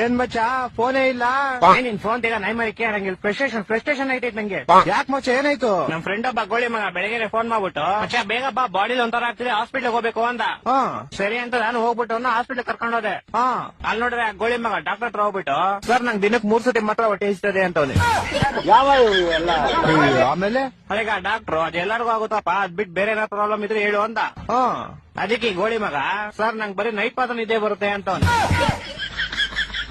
ಏನ್ ಮಚ್ಚ? ಫೋನೇ ಇಲ್ಲ. ನಿನ್ ಫೋನ್ ತೆಗ ನೈ ಮರಿ ಕೇಳಂಗಿಲ್ಲ ಫ್ರಸ್ಟ್ರೇಷನ್ ಫ್ರಸ್ಟ್ರೇಷನ್ ಐತೈತ್ ನಂಗೆ. ಯಾಕೆ ಮಚ್ಚ ಏನಾಯ್ತು? ನಮ್ ಫ್ರೆಂಡ್ ಒಬ್ಬ ಗೋಳಿ ಮಗ ಬೆಳಗ್ಗೆ ಫೋನ್ ಮಾಡ್ಬಿಟ್ಟು ಮಚ್ಚ ಬೇಗ ಬಾ ಬಾಡಿ ಒಂಥರ ಆಗ್ತಿದೆ ಹಾಸ್ಪಿಟಲ್ ಹೋಗ್ಬೇಕು ಅಂದ. ಹಾ. ಸರಿ ಅಂತ ನಾನು ಹೋಗ್ಬಿಟ್ಟು ಹಾಸ್ಪಿಟಲ್ ಕರ್ಕೊಂಡು ಹೋದೆ. ಹಾ. ಅಲ್ಲಿ ನೋಡ್ರೆ ಆ ಗೋಳಿ ಮಗ ಡಾಕ್ಟರ್ ಹತ್ರ ಹೋಗ್ಬಿಟ್ಟು ಸರ್ ನಂಗೆ ದಿನಕ್ಕೆ ಮೂರ್ ಸತಿ ಮಾತ್ರ ಹೊಟ್ಟೆ ಇಸ್ತದೆ ಅಂತ ಯಾವ ಎಲ್ಲ ಆಮೇಲೆ? ಅದೇ ಡಾಕ್ಟರ್ ಅದ್ ಎಲ್ಲರಿಗೂ ಆಗುತ್ತಪ್ಪ ಅದ್ ಬಿಟ್ಟು ಬೇರೆ ಏನಾದ್ರು ಪ್ರಾಬ್ಲಮ್ ಇದ್ರೆ ಹೇಳು ಅಂದ. ಹಾ. ಅದಕ್ಕೆ ಗೋಳಿ ಮಗ ಸರ್ ನಂಗೆ ಬರೀ ನೈಟ್ ಪಾತ್ರ ನಿದ್ದೆ ಬರುತ್ತೆ ಅಂತವ್ನೆ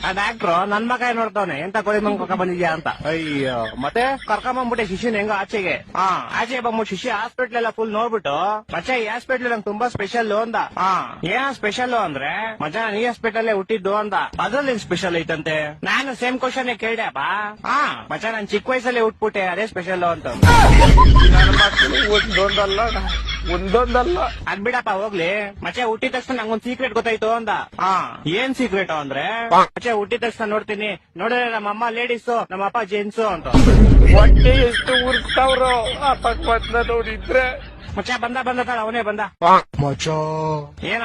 ಆ ಡಾಕ್ಟ್ರು ನನ್ ಮಗ ಏನ್ ನೋಡ್ತಾವ್ನೆ? ಎಂತ ಗೋಳಿ ಮಗ ಬಂದಿದ್ಯಾ ಅಂತ. ಅಯ್ಯೋ ಮತ್ತೆ? ಕರ್ಕೊಂಬಂದ್ಬಿಟ್ಟೆ ಶಿಷ್ಯನ್ ಹೆಂಗ ಆಚೆಗೆ. ಹಾ ಆಚೆ ಬಂದ್ಬಿಟ್ಟು ಶಿಶು ಹಾಸ್ಪಿಟ್ಲ್ ಎಲ್ಲ ಫುಲ್ ನೋಡ್ಬಿಟ್ಟು ಮಚ್ಚ ಈ ಹಾಸ್ಪಿಟ್ಲ್ ನಂಗೆ ತುಂಬಾ ಸ್ಪೆಷಲ್ ಅಂದ. ಹಾ ಏನ ಸ್ಪೆಷಲ್ ಅಂದ್ರೆ ಮಚ್ಚಾ ನಾನು ಈ ಹಾಸ್ಪಿಟಲ್ ಹುಟ್ಟಿದ್ದು ಅಂದ. ಅದ್ರಲ್ಲಿ ಸ್ಪೆಷಲ್ ಐತಂತೆ? ನಾನು ಸೇಮ್ ಕ್ವಶನ್ ಬಾ. ಹಾ ಮಚ್ಚ ನಾನ್ ಚಿಕ್ಕ ವಯಸ್ಸಲ್ಲಿ ಹುಟ್ಬಿಟ್ಟೆ ಅದೇ ಸ್ಪೆಷಲ್ ಅಂತ. ಒಂದೊಂದಲ್ಲ. ಅದ್ಬಿಡಪ್ಪ ಅದ್ ಬಿಡಪ್ಪ ಹೋಗ್ಲಿ. ಮಚ್ಚೆ ಹುಟ್ಟಿದ ತಕ್ಷಣ ನಂಗೊಂದ್ ಸೀಕ್ರೆಟ್ ಗೊತ್ತಾಯ್ತು ಅಂದ. ಹಾ. ಏನ್ ಸೀಕ್ರೆಟ್ ಅಂದ್ರೆ ಮಚೆ ಹುಟ್ಟಿದ ತಕ್ಷಣ ನೋಡ್ತೀನಿ. ನೋಡಿದ್ರೆ ನಮ್ಮ ಲೇಡೀಸ್ ಲೇಡೀಸು ನಮ್ಮ ಅಪ್ಪ ಜೆಂಟ್ಸು ಅಂತ. ಹೊಟ್ಟೆ ಎಷ್ಟು ಉರ್ಸ್ತಾವ್ರು ಅಪಕ್ವತ್ನ ನೋಡಿದ್ರೆ. ಮಚ್ಚ ಬಂದ ಬಂದ ತಾಳ ಅವನೇ ಬಂದ. ಮಚ ಏನ?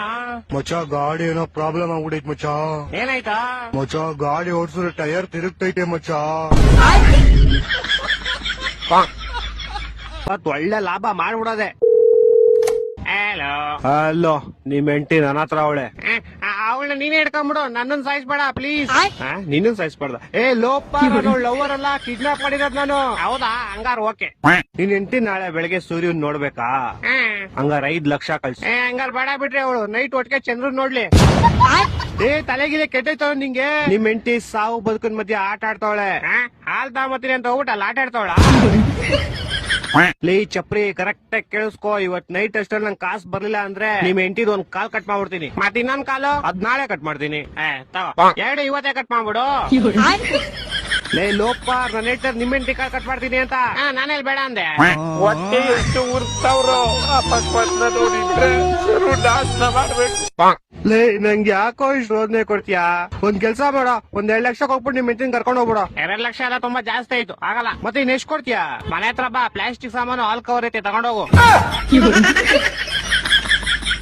ಮಚ ಗಾಡಿ ಏನೋ ಪ್ರಾಬ್ಲಮ್ ಆಗ್ಬಿಡೈತ್ ಮಚ ಏನಾಯ್ತಾ? ಮಚ ಗಾಡಿ ಓಡಿಸಿದ್ರೆ ಟೈರ್ ತಿರುಗ್ತೈತೆ ಮಚ ಒಳ್ಳೆ ಲಾಭ ಮಾಡ್ಬಿಡೋದೆ. ಅಲ್ಲೋ ನಿಮ್ ಹೆಂಡತಿ ನನ್ನ ಹತ್ರ ಅವಳೆ. ಅವಳನ್ನ ನೀನೇ ಹಿಡ್ಕೊಂಡ್ಬಿಡು ನನ್ನನ್ ಸಾಯಿಸ್ಬೇಡ ಪ್ಲೀಸ್ ನಿನ್ನ ಸಾಯಿಸ್ಬಾರ್ದ. ಏ ಲೋಪ ಲವರ್ ಅಲ್ಲ ಕಿಡ್ನಾಪ್ ಮಾಡಿರೋದ್ ನಾನು. ಹೌದಾ? ಹಂಗಾರ ಓಕೆ. ನಿನ್ ಹೆಂಡತಿ ನಾಳೆ ಬೆಳಗ್ಗೆ ಸೂರ್ಯನ್ ನೋಡ್ಬೇಕಾ? ಹಂಗಾರ ಐದ್ ಲಕ್ಷ ಕಳ್ಸಿ. ಏ ಹಂಗಾರ ಬೇಡ ಬಿಟ್ರಿ ಅವಳು. ನೈಟ್ ಒಟ್ಟಿಗೆ ಚಂದ್ರ ನೋಡ್ಲಿ. ಏ ತಲೆಗಿಲೆ ಕೆಟ್ಟೈತವ ನಿಂಗೆ. ನಿಮ್ ಹೆಂಡತಿ ಸಾವು ಬದುಕಿನ ಮಧ್ಯೆ ಆಟ ಆಡ್ತಾವಳೆ. ಹಾಲ್ ತಗೊಂಬತ್ತೀನಿ ಅಂತ ಹೋಗ್ಬಿಟ್ಟು ಅಲ್ಲಿ ಆಟ ಆಡ್ತಾವಳ. ಲೇ ಚಪ್ರಿ ಕರೆಕ್ಟ್ ಆಗಿ ಕೇಳಿಸ್ಕೋ. ಇವತ್ ನೈಟ್ ಅಷ್ಟಲ್ಲಿ ನಂಗೆ ಕಾಸು ಬರ್ಲಿಲ್ಲ ಅಂದ್ರೆ ನಿಮ್ ಎಂಟಿದ್ ಒಂದ್ ಕಾಲ್ ಕಟ್ ಮಾಡ್ಬಿಡ್ತೀನಿ. ಮತ್ತೆ ಇನ್ನೊಂದ್ ಕಾಲು ಅದ್ ನಾಳೆ ಕಟ್ ಮಾಡ್ತೀನಿ. ಎರಡು ಇವತ್ತೇ ಕಟ್ ಮಾಡ್ಬಿಡು. ಲೇ ಲೋಪ ನನ್ನ ಹೆಂಡತಿ ನಿಮ್ ಹೆಂಡತಿ ಕಾಲ್ ಕಟ್ ಮಾಡ್ತೀನಿ ಅಂತ. ನಾನೆಲ್ ಬೇಡ ಅಂದೆ. ಹೊಟ್ಟೆ ಎಷ್ಟು ನಾಶನ ಮಾಡ್ಬೇಕು. ಲೇ ನಂಗೆ ಯಾಕೋ ಇಷ್ಟು ರೋದನೆ ಕೊಡ್ತೀಯಾ? ಒಂದ್ ಕೆಲ್ಸ ಬೇಡ ಒಂದ್ ಎರಡ್ ಲಕ್ಷ ಕೊಟ್ಬಿಟ್ಟು ನಿಮ್ ಮೀಟಿಂಗ್ ಕರ್ಕೊಂಡು ಹೋಗ್ಬಿಡ. ಎರಡ್ ಲಕ್ಷ ಎಲ್ಲ ತುಂಬಾ ಜಾಸ್ತಿ ಆಯ್ತು. ಆಗಲ್ಲ. ಮತ್ತೆ ಇನ್ ಎಷ್ಟು ಕೊಡ್ತೀಯಾ? ಮನೆ ಹತ್ರ ಬಾ ಪ್ಲಾಸ್ಟಿಕ್ ಸಾಮಾನು ಆಲ್ ಕವರ್ ಐತೆ ತಗೊಂಡೋಗು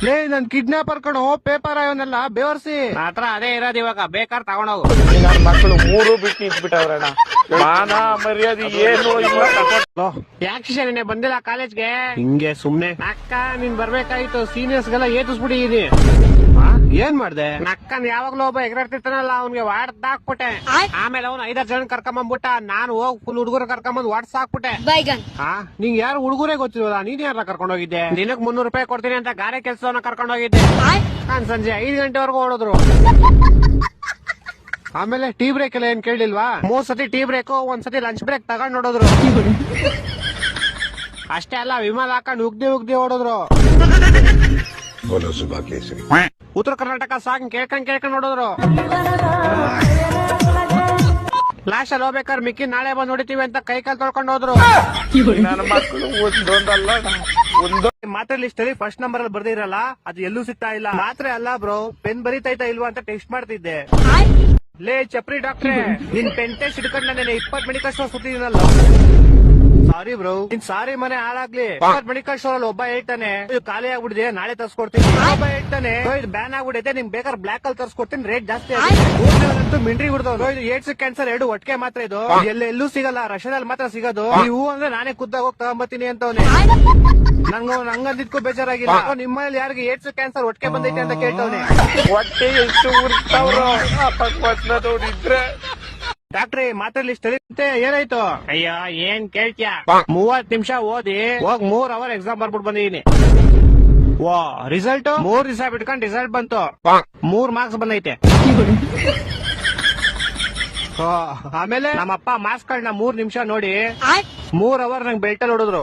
ಲೇ ನನ್ ಕಿಡ್ನಾಪರ್ ಕಣೋ ಪೇಪರ್ ಅವನ್ನೆಲ್ಲ ಬೇವರ್ಸಿ. ಹತ್ರ ಅದೇ ಇರೋದು ಇವಾಗ ಬೇಕಾದ್ರೆ ತಗೊಂಡೋಗು ಮಕ್ಕಳು ಮೂರು ಬಿಟ್ಟು ನಿಂತ್ಬಿಟ್ಟವ್ರಣ್ಣ ಮಾನ ಮರ್ಯಾದೆ ಏನು ಯಾಕೆ ನಿನ್ನೆ ಬಂದಿಲ್ಲ ಕಾಲೇಜ್ಗೆ ಹಿಂಗೆ ಸುಮ್ನೆ. ಅಕ್ಕ ನೀನ್ ಬರ್ಬೇಕಾಯ್ತು. ಸೀನಿಯರ್ಸ್ ಗೆಲ್ಲ ಏತಿಸ್ಬಿಟ್ಟಿದೀನಿ. ಏನ್ ಮಾಡ್ದೆ? ನಕ್ಕನ್ ಯಾವಾಗ್ಲೂ ಒಬ್ಬ ಎಗರಾಡ್ತಿರ್ತಾನಲ್ಲ ಅವ್ನಿಗೆ ವಾಡ್ದ್ ಹಾಕ್ಬಿಟ್ಟೆ. ಆಮೇಲೆ ಅವ್ನು ಐದಾರು ಜನ ಕರ್ಕೊಂಬಂದ್ಬಿಟ್ಟ ನಾನು ಹೋಗ್ ಫುಲ್ ಹುಡುಗರು ಕರ್ಕೊಂಬಂದ್ ವಾಟ್ಸ್ ಹಾಕ್ಬಿಟ್ಟೆ. ಹಾ ನಿಂಗ್ ಯಾರು ಹುಡುಗರೇ ಗೊತ್ತಿರೋದ ನೀನ್ ಯಾರ ಕರ್ಕೊಂಡು ಹೋಗಿದ್ದೆ ದಿನಕ್ ಮುನ್ನೂರು ರೂಪಾಯಿ ಕೊಡ್ತೀನಿ ಅಂತ ಗಾರೆ ಕೆಲ್ಸವನ್ನ ಕರ್ಕೊಂಡು ಹೋಗಿದ್ದೆ ನಾನ್ ಸಂಜೆ ಐದು ಗಂಟೆವರೆಗೂ ಓಡಿದ್ರು. ಆಮೇಲೆ ಟೀ ಬ್ರೇಕ್ ಎಲ್ಲ ಏನ್ ಕೇಳಿಲ್ವಾ? ಮೂರ್ ಸತಿ ಟೀ ಬ್ರೇಕ್ ಒಂದ್ಸತಿ ಲಂಚ್ ಬ್ರೇಕ್ ತಗೊಂಡ್ ನೋಡಿದ್ರು ಅಷ್ಟೇ ಅಲ್ಲ ವಿಮಾನ ಹಾಕೊಂಡು ಉಗ್ದಿ ಉಗ್ದಿ ಓಡಿದ್ರು. ಉತ್ತರ ಕರ್ನಾಟಕ ಸಾಂಗ್ ಕೇಳ್ಕೊಂಡ್ ಕೇಳ್ಕೊಂಡ್ ನೋಡಿದ್ರು. ಲಾಸ್ಟ್ ಅಲ್ಲಿ ಹೋಗ್ಬೇಕಾದ್ರೆ ಮಿಕ್ಕಿ ನಾಳೆ ಬಂದ್ ನೋಡಿತೀವಿ ಅಂತ ಕೈ ಕಾಲು ತೊಳ್ಕೊಂಡ್ ಹೋದ್ರು. ಒಂದೊಂದಲ್ಲ ಒಂದು ಮಾತ್ರ ಲಿಸ್ಟ್ ಅಲ್ಲಿ ಫಸ್ಟ್ ನಂಬರ್ ಅಲ್ಲಿ ಬರ್ದಿರಲ್ಲ ಅದು ಎಲ್ಲೂ ಸಿಗ್ತಾ ಇಲ್ಲ. ಮಾತ್ರ ಅಲ್ಲ ಬ್ರೋ ಪೆನ್ ಬರಿತೈತಾ ಇಲ್ವಾ ಅಂತ ಟೆಸ್ಟ್ ಮಾಡ್ತಿದ್ದೆ. ಲೇ ಚಪ್ರಿ ಡಾಕ್ಟ್ರೆ ನಿನ್ ಪೆನ್ ಟೆಸ್ಟ್ ಹಿಡ್ಕೊಂಡ್ ನಾನು ಇಪ್ಪತ್ ಮೆಡಿಕಲ್ ಸ್ಟೋರ್ ಸುತ್ತಿದ್ದೀನಲ್ಲ ಸಾರಿ ಬ್ರೋ. ನಿನ್ ಸಾರಿ ಮನೆ ಹಾಳಾಗ್ಲಿ. ಮೆಡಿಕಲ್ ಸ್ಟೋರ್ ಅಲ್ಲಿ ಒಬ್ಬ ಹೇಳ್ತಾನೆ ಇದು ಖಾಲಿ ಆಗ್ಬಿಡಿದೆ ನಾಳೆ ತರ್ಸ್ಕೊಡ್ತೀನಿ. ಒಬ್ಬ ಹೇಳ್ತಾನೆ "ಓ, ಇದು ಬ್ಯಾನ್ ಆಗ್ಬಿಡೈತೆ ನಿಮ್ ಬೇಕಾದ್ರೆ ಬ್ಲಾಕ್ ಅಲ್ಲಿ ತರ್ಸ್ಕೊಡ್ತೀನಿ ರೇಟ್ ಜಾಸ್ತಿ ಆಗುತ್ತೆ ಮಿಂಡ್ರಿ ಹುಡ್ದವ್ರು. ಇದು ಏಡ್ಸ್ ಕ್ಯಾನ್ಸರ್ ಎರಡು ಒಟ್ಟಿಗೆ ಮಾತ್ರ ಇದು. ಎಲ್ಲ ಎಲ್ಲೂ ಸಿಗಲ್ಲ ರಷ್ಯಾದಲ್ಲಿ ಮಾತ್ರ ಸಿಗೋದು. ನೀವು ಅಂದ್ರೆ ನಾನೇ ಖುದ್ದಾಗ ಹೋಗಿ ತಗೊಂಬತ್ತೀನಿ ಅಂತವನೆ. ನಂಗ ನಂಗಂದಿದ್ಕೂ ಬೇಜಾರಾಗಿಲ್ಲ ನಿಮ್ಮ ನಿಮ್ಮಲ್ಲಿ ಯಾರಿಗೆ ಏಡ್ಸ್ ಕ್ಯಾನ್ಸರ್ ಒಟ್ಟಿಗೆ ಬಂದೈತೆ ಅಂತ ಕೇಳ್ತವನೆ. ಹೊಟ್ಟೆ ಎಷ್ಟು ನೋಡಿದ್ರೆ ಡಾಕ್ಟ್ರಿ ಮಾತ್ರ ಲಿಸ್ಟ್ ಏನಾಯ್ತು? ಅಯ್ಯೋ ಏನ್ ಕೇಳ್ತ್ಯಾ? ಮೂವತ್ ನಿಮಿಷ ಓದಿ ಹೋಗ್ ಮೂರ್ ಅವರ್ ಎಕ್ಸಾಮ್ ಬರ್ಬಿಟ್ಟು ಬಂದಿದೀನಿ. ವಾ ರಿಸಲ್ಟ್ ಮೂರ್ ದಿವಸ ಬಿಟ್ಕೊಂಡ್ ರಿಸಲ್ಟ್ ಬಂತು. ಮೂರ್ ಮಾರ್ಕ್ಸ್ ಬಂದೈತೆ. ಆಮೇಲೆ ನಮ್ಮಪ್ಪ ಮಾರ್ಕ್ಸ್ ಗಳನ್ನ ಮೂರ್ ನಿಮಿಷ ನೋಡಿ ಮೂರ್ ಅವರ್ ನಂಗೆ ಬೆಲ್ಟಲ್ಲಿ ಹೊಡಿದ್ರು.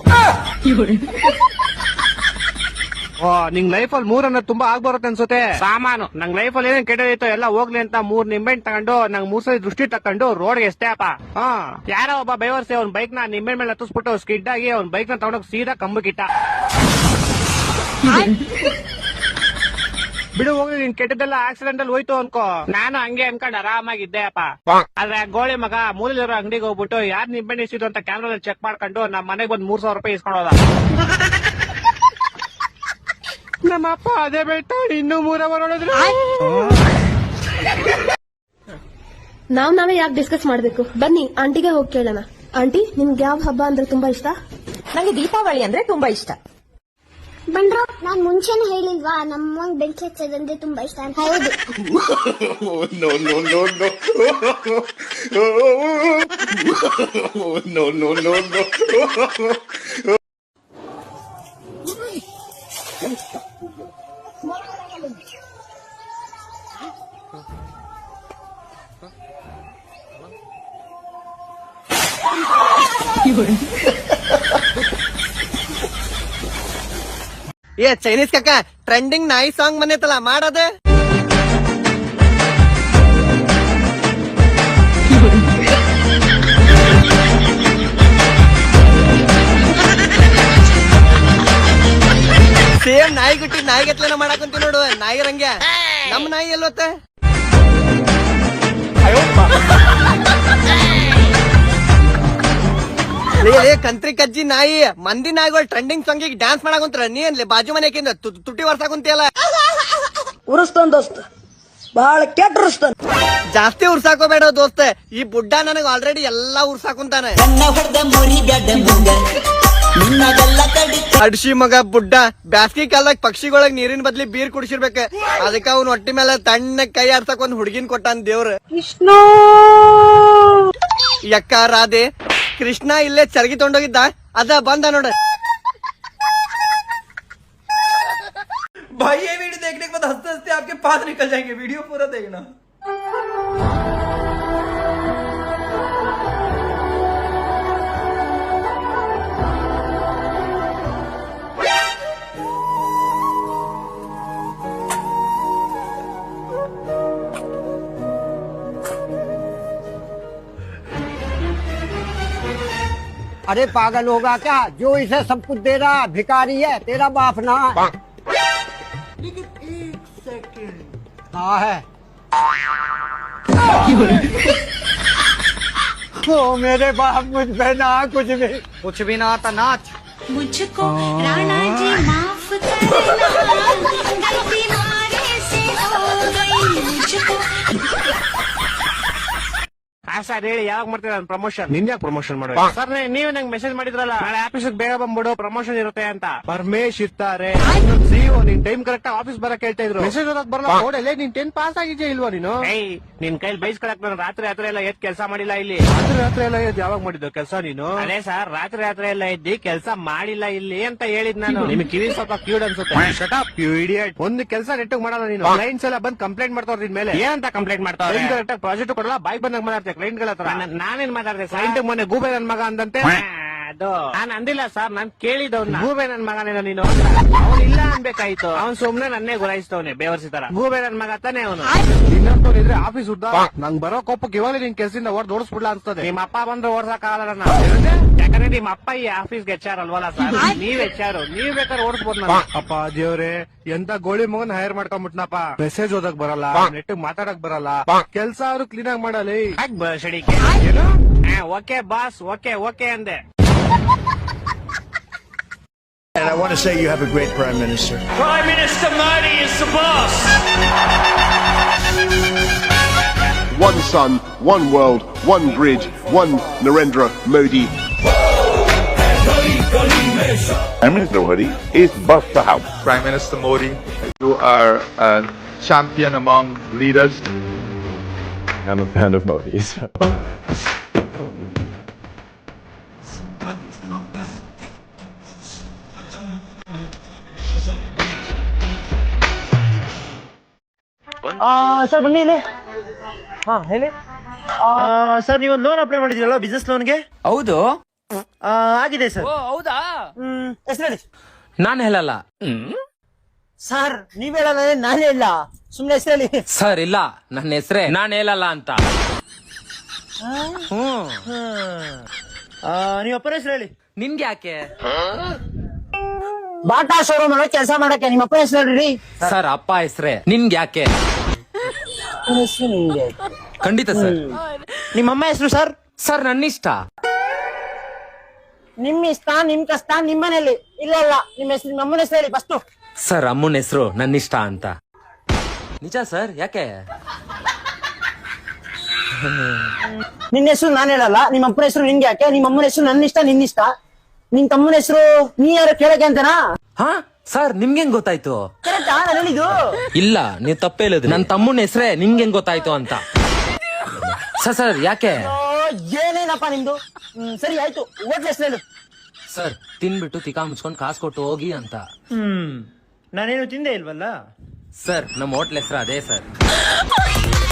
ನಿಂಗ್ ಲೈಫ್ ಅಲ್ಲಿ ಮೂರ್ ಅನ್ನೋದು ತುಂಬಾ ಆಗ್ಬರುತ್ತೆ ಅನ್ಸುತ್ತೆ. ಸಾಮಾನು. ನಂಗ್ ಲೈಫ್ ಅಲ್ಲಿ ಏನೇನ್ ಕೆಟ್ಟದೈತೋ ಎಲ್ಲ ಹೋಗ್ಲಿ ಅಂತ ಮೂರ್ ನಿಂಬೆಹಣ್ಣು ತಗೊಂಡು ನಂಗ್ ಮೂರ್ ಸಲ ದೃಷ್ಟಿ ತಕೊಂಡು ರೋಡ್ಗೆ ಎಷ್ಟೇ ಅಪ್ಪ. ಹಾ. ಯಾರೋ ಒಬ್ಬ ಬೈವರ್ಸಿ ಅವ್ನ ಬೈಕ್ನ ನಿಂಬೆ ಮೇಲೆ ಹತ್ತಿಸ್ಬಿಟ್ಟು ಸ್ಕಿಡ್ ಆಗಿ ಅವ್ನ ಬೈಕ್ನ ತಗೊಂಡೋಗಿ ಸೀದಾ ಕಂಬಕ್ಕಿಟ್ಟ ಬಿಡು ಹೋಗಿ ನಿನ್ ಕೆಟ್ಟದೆಲ್ಲ ಆಕ್ಸಿಡೆಂಟ್ ಅಲ್ಲಿ ಹೋಯ್ತು ಅನ್ಕೋ. ನಾನು ಹಂಗೆ ಅನ್ಕೊಂಡ್ ಆರಾಮಾಗಿದ್ದೆ ಅಪ್ಪ. ಆದ್ರೆ ಗೋಳಿ ಮಗ ಮೂಲಿರೋ ಅಂಗಡಿಗೆ ಹೋಗ್ಬಿಟ್ಟು ಯಾರ್ ನಿಂಬೆಣ್ಣೆ ಇಸಿದ್ರು ಅಂತ ಕ್ಯಾಮ್ರಾ ಚೆಕ್ ಮಾಡ್ಕೊಂಡು ನಮ್ಮ ಮನೆಗೆ ಬಂದ್ ಮೂರ್ ಸಾವಿರ ರೂಪಾಯಿ ಇಸ್ಕೊಂಡೋದ ನಮ್ಮ ಅಪ್ಪ ಅದೇ ಬೆಟ್ಟ ಇನ್ನು ಮೂರವರ್ ಹೊಡೆದ್ರು. ನಾವ್ ನಾವೇ ಯಾಕೆ ಡಿಸ್ಕಸ್ ಮಾಡ್ಬೇಕು? ಬನ್ನಿ ಆಂಟಿಗೆ ಹೋಗಿ ಕೇಳೋಣ. ಆಂಟಿ ನಿಮ್ಗೆ ಯಾವ ಹಬ್ಬ ಅಂದ್ರೆ ತುಂಬಾ ಇಷ್ಟ? ನಂಗೆ ದೀಪಾವಳಿ ಅಂದ್ರೆ ತುಂಬಾ ಇಷ್ಟ. ಬಂಡ್ರು ನಾನ್ ಮುಂಚೆನೆ ಹೇಳಿಲ್ವಾ ನಮ್ಮ ಬೆಂಕಿ ಹಚ್ಚೋದಂದ್ರೆ ತುಂಬಾ ಇಷ್ಟ ಅಂತ. ಹೌದು. No, no, no, no. ಏ ಚೈನೀಸ್ ಕಕ್ಕ ಟ್ರೆಂಡಿಂಗ್ ನಾಯಿ ಸಾಂಗ್ ಬಂದೈತಲ್ಲ ಮಾಡದ? ಸೇಮ್ ನಾಯಿ ಗುಟ್ಟಿ ನಾಯಿ ಗತ್ಲೆನ ಮಾಡಾಕಂತ ನೋಡು ನಾಯಿ ರಂಗ್ಯ. ನಮ್ ನಾಯಿ ಎಲ್ಲೋತ್ತ ಲೇ ಕಂತ್ರಿ ಕಜ್ಜಿ ನಾಯಿ ಮಂದಿ ನಾಯಿಗಳು ಟ್ರೆಂಡಿಂಗ್ ಸಾಂಗಿಗೆ ಡ್ಯಾನ್ಸ್ ಮಾಡಾಕಂತ್ರ ನೀ ಏನ್ಲಿ ಬಾಜು ಮನೆಕಿಂದ ತುಟಿ ವರ್ಸಾಕುಂತಿಯಲ್ಲ ಉರಿಸ್ತನ್ ದೋಸ್ತ. ಬಹಳ ಕೆಟ್ಟ ಉರಿಸ್ತಾನ. ಜಾಸ್ತಿ ಉರ್ಸಾಕೋಬೇಡ ದೋಸ್ತ. ಈ ಬುಡ್ಡ ನನಗ ಆಲ್ರೆಡಿ ಎಲ್ಲಾ ಉರ್ಸಾಕುಂತಾನೆ ಅಡ್ಸಿ ಮಗ ಬುಡ್ಡ ಬ್ಯಾಸ್ಗಿ ಕಾಲದಾಗ ಪಕ್ಷಿಗೊಳಗ್ ನೀರಿನ ಬದ್ಲಿ ಬೀರ್ ಕುಡಿಸಿರ್ಬೇಕ. ಅದಕ್ಕ ಅವ್ನ ಹೊಟ್ಟಿ ಮೇಲೆ ತಣ್ಣ ಕೈ ಆಡ್ಸಕ್ ಒಂದ್ ಹುಡುಗಿನ್ ಕೊಟ್ಟಾನ ದೇವ್ರ. ಯಕ್ಕ ರಾಧೆ. ಕೃಷ್ಣ ಇಲ್ಲೇ ಚರ್ಗಿ ತೊಗೊಂಡೋಗಿದ್ದ ಅದ ಬಂದ ನೋಡ भाई ये वीडियो देखने के बाद हंसते हंसते आपके पास निकल जाएंगे वीडियो पूरा देखना अरे पागल होगा क्या? जो इसे सब कुछ दे रहा भिकारी है तेरा बाप ना लेकिन एक सेकंड। हाँ है। ओ मेरे बाप मुझ पे ना कुछ भी। कुछ भी ना आता नाच। मुझको राणा जी माफ़ करना गलती मारे से हो गई मुझको। ಸರ್ ಹೇಳಿ ಯಾವಾಗ ಮಾಡ್ತೀರ ಪ್ರಮೋಷನ್ ನಿನ್ ಯಾಕೆ ಪ್ರಮೋಷನ್ ಮಾಡ ಸರ್ ನೀವ್ ನಂಗೆ ಮೆಸೇಜ್ ಮಾಡಿದ್ರಲ್ಲ ನಾಳೆ ಆಫೀಸ್ ಬೇಗ ಬಂದ್ಬಿಡು ಪ್ರಮೋಷನ್ ಇರುತ್ತೆ ಅಂತ. ಪರಮೇಶ್ ಇರ್ತಾರೆ. ನಿನ್ ನೀನ್ ಟೈಮ್ ಕರೆಕ್ಟ್ ಆಫೀಸ್ ಬರಕ್ ಹೇಳ್ತಾ ಇದ್ರು. ಮೆಸೇಜ್ ಓದಕ್ ಬರಲ್ಲ ನೋಡಲ್ಲೇ ನೀನ್ ಟೆನ್ ಪಾಸ್ ಆಗಿದ್ಯಾ ಇಲ್ವಾ ನೀನು? ನಿನ್ ಕೈಲಿ ಬೈಸ್ಕೊಳಕ್ ನಾನು ರಾತ್ರಿ ರಾತ್ರಿ ಎಲ್ಲ ಎದ್ ಕೆಲಸ ಮಾಡಿಲ್ಲ ಇಲ್ಲಿ. ರಾತ್ರಿ ರಾತ್ರಿ ಎಲ್ಲ ಎದ್ ಯಾವಾಗ ಮಾಡಿದ್ದು ಕೆಲಸ ನೀನು? ಅದೇ ಸರ್ ರಾತ್ರಿ ರಾತ್ರಿ ಎಲ್ಲ ಎದ್ದಿ ಕೆಲಸ ಮಾಡಿಲ್ಲ ಇಲ್ಲಿ ಅಂತ ಹೇಳಿದ್ ನಾನು. ನಿಮ್ಗೆ ಕಿವಿ ಸ್ವಲ್ಪ ಕ್ಯೂಡ್ ಅನ್ಸುತ್ತೆ. ಶಟ್ ಅಪ್ ಯು ಇಡಿಯಟ್ ಒಂದು ಕೆಲಸ ನೆಟ್ಟಗ್ ಮಾಡಲ್ಲ ನೀನು. ಕ್ಲೈಂಟ್ಸ್ ಎಲ್ಲ ಬಂದ್ ಕಂಪ್ಲೇಂಟ್ ಮಾಡ್ತಾವ್ರ ನಿನ್ ಮೇಲೆ. ಏನಂತ ಕಂಪ್ಲೇಂಟ್ ಮಾಡ್ತಾವ್ರೆ? ಕರೆಕ್ಟ್ ಪ್ರಾಜೆಕ್ಟ್ ಕೊಡಲ್ಲ ಬಾಯ್ ಬಂದಾಗ ಮಾತಾಡ್ತಾರೆ ಕ್ಲೈಂಟ್ಗಳ ಹತ್ರ. ನಾನ್- ನಾನೇನ್ ಮಾತಾಡ್ದೆ? ಕ್ಲೈಂಟ್ ಮೊನ್ನೆ ಗೂಬೆ ನನ್ ಮಗ ಅಂದಂತೆ? ಅದು. ನಾನ್ ಅಂದಿಲ್ಲ ಸರ್ ನಾನ್ ಕೇಳಿದವ್ನ. ಗೂಬೆ ನನ್ ಮಗನೇನ ನೀನು? ಅವ್ನ್ ಇಲ್ಲ ಅನ್ಬೇಕಾಯ್ತು. ಅವ್ನ್ ಸುಮ್ನೆ ನನ್ನೇ ಗುರಾಯಿಸ್ತವನೆ ಬೇವರ್ಸಿ ತರ. ಗೂಬೆ ನನ್ ಮಗ ತಾನೇ ಅವನು. ಇನ್ನೊಂದು ಇದ್ರೆ ಆಫೀಸ್ ಉದ್ದ? ನಂಗ್ ಬರೋ ಕೋಪಕ್ಕೆ ಇವಾಗ ನಿನ್ ಕೆಲ್ಸದಿಂದ ಹೊಡೆದು ಓಡಿಸ್ಬಿಡ್ಲ ಅನ್ಸ್ತದೆ. ನಿಮ್ಮ ಅಪ್ಪ ಬಂದ್ರೆ ಓಡ್ಸಕ್ ಆಗಲ್ಲ ನಾನು ಯಾಕಂದ್ರೆ ನಿಮ್ಮ ಅಪ್ಪ ಈ ಆಫೀಸ್ಗೆ ಗೆಚ್ಚಾರ ಅಲ್ವಲ್ಲ ಸರ್? ನೀವ್ ಹೆಚ್ಚಾರು ನೀವ್ ಬೇಕಾದ್ರೆ ಓಡಿಸ್ಬೋದು ನಾನು ಅಪ್ಪ ದೇವ್ರೆ ಎಂತ ಗೋಳಿ ಮಗನ್ ಹೈರ್ ಮಾಡ್ಕೊಂಡ್ಬಿಟ್ನಪ್ಪ ಮೆಸೇಜ್ ಓದಕ್ ಬರಲ್ಲ ನೆಟ್ ಮಾತಾಡಕ್ ಬರಲ್ಲ. ಕೆಲ್ಸ ಅವ್ರು ಕ್ಲೀನ್ ಆಗಿ ಮಾಡಲಿ. ಯಾಕ್ ಬ- ಶಡಿಕೆ ಏನು? ಓಕೆ ಬಾಸ್ ಓಕೆ ಓಕೆ ಅಂದೆ. Want to say you have a great Prime Minister. Prime Minister Modi is the boss One sun, one world, one grid, one Narendra Modi. Prime Minister Modi is boss the house. Prime Minister Modi, you are a champion among leaders. I'm a fan of Modi's. Sir ಬನ್ನಿ ಇಲ್ಲಿ. ಹಾ ಹೇಳಿ. Sir ನೀವು loan apply ಮಾಡಿದ್ರಲ್ಲ business ಲೋನ್ಗೆ ಹೌದು. ಆಗಿದೆ sir. ಹೌದಾ? ಹೆಸರು ಹೇಳಿ. ನಾನ್ ಹೇಳಲ್ಲ. ಸರ್ ನೀವ್ ಹೇಳಲ್ಲ ನಾನು ಹೇಳ ಸುಮ್ನೆ ಹೆಸರು ಹೇಳಿ. ಸರ್ ಇಲ್ಲ. ನನ್ನ ಹೆಸರೇ ನಾನು ಹೇಳಲ್ಲ ಅಂತ. ನೀವು ಅಪ್ಪನ ಹೆಸರು ಹೇಳಿ. ನಿನ್ಗೆ ಯಾಕೆ? ಬಾಟಾ ಶೋರೂಮ್ ಒಳಗೆ ಕೆಲಸ ಮಾಡಕ್ಕೆ ನಿಮ್ಮ ಅಪ್ಪ ಹೆಸರು ಹೇಳಿ ಸರ್ ಅಪ್ಪ ಹೆಸರೇ. ನಿಮ್ಗೆ ಯಾಕೆ? ನಿಮ್ಗೆ ಖಂಡಿತ ಸರ್. ನಿಮ್ಮ ಅಮ್ಮ ಹೆಸರು ಸರ್? ಸರ್ ನನ್ನಿಷ್ಟ. ನಿಮ್ಮ ಇಷ್ಟ ನಿಮ್ ಕಷ್ಟ ನಿಮ್ಮನೇಲಿ. ಇಲ್ಲ ಇಲ್ಲ ನಿಮ್ಮ ಹೆಸರು ನಿಮ್ಮ ಅಮ್ಮನ ಹೆಸರು ಹೇಳಿ ಫಸ್ಟು ಸರ್ ಅಮ್ಮನ ಹೆಸರು ನನ್ನಿಷ್ಟ ಅಂತ. ನಿಜ ಸರ್ ಯಾಕೆ? ನಿನ್ನ ಹೆಸರು ನಾನು ಹೇಳಲ್ಲ ನಿಮ್ಮ ಅಪ್ಪನ ಹೆಸರು ನಿನ್ಗೆ ಯಾಕೆ? ನಿಮ್ಮ ಅಮ್ಮನ ಹೆಸರು ನನ್ನ ಇಷ್ಟ ನಿನ್ನ ಇಷ್ಟ ನಿನ್ ತಮ್ಮನ ಹೆಸರು ನೀ ಯಾರು ಕೇಳಕ್ಕೆ ಅಂತನಾ? ಹಾ? ಸರ್ ನಿಮ್ಗೆ ಗೊತ್ತಾಯ್ತು? ಇಲ್ಲ ನೀವ್ ತಪ್ಪೇ ಹೇಳಿದ್ರಿ. ನನ್ನ ತಮ್ಮನ ಹೆಸರೇ ನಿಮ್ಗೆ ಗೊತ್ತಾಯ್ತು ಅಂತ. ಸರ್ ಸರ್ ಯಾಕೆ? ಏನೇನಪ್ಪ ನಿಮ್ದು? ಹ್ಮ್, ಸರಿ ಆಯ್ತು. ಹೋಟ್ಲ್ ಹೆಸರು ಹೇಳು. ಸರ್ ತಿನ್ಬಿಟ್ಟು ತಿಕಾ ಮುಚ್ಕೊಂಡು ಕಾಸು ಕೊಟ್ಟು ಹೋಗಿ ಅಂತ. ಹ್ಮ್ ನಾನೇನು ತಿಂದೆ ಇಲ್ವಲ್ಲ? ಸರ್ ನಮ್ಮ ಹೋಟ್ಲ್ ಹೆಸರು ಅದೇ ಸರ್.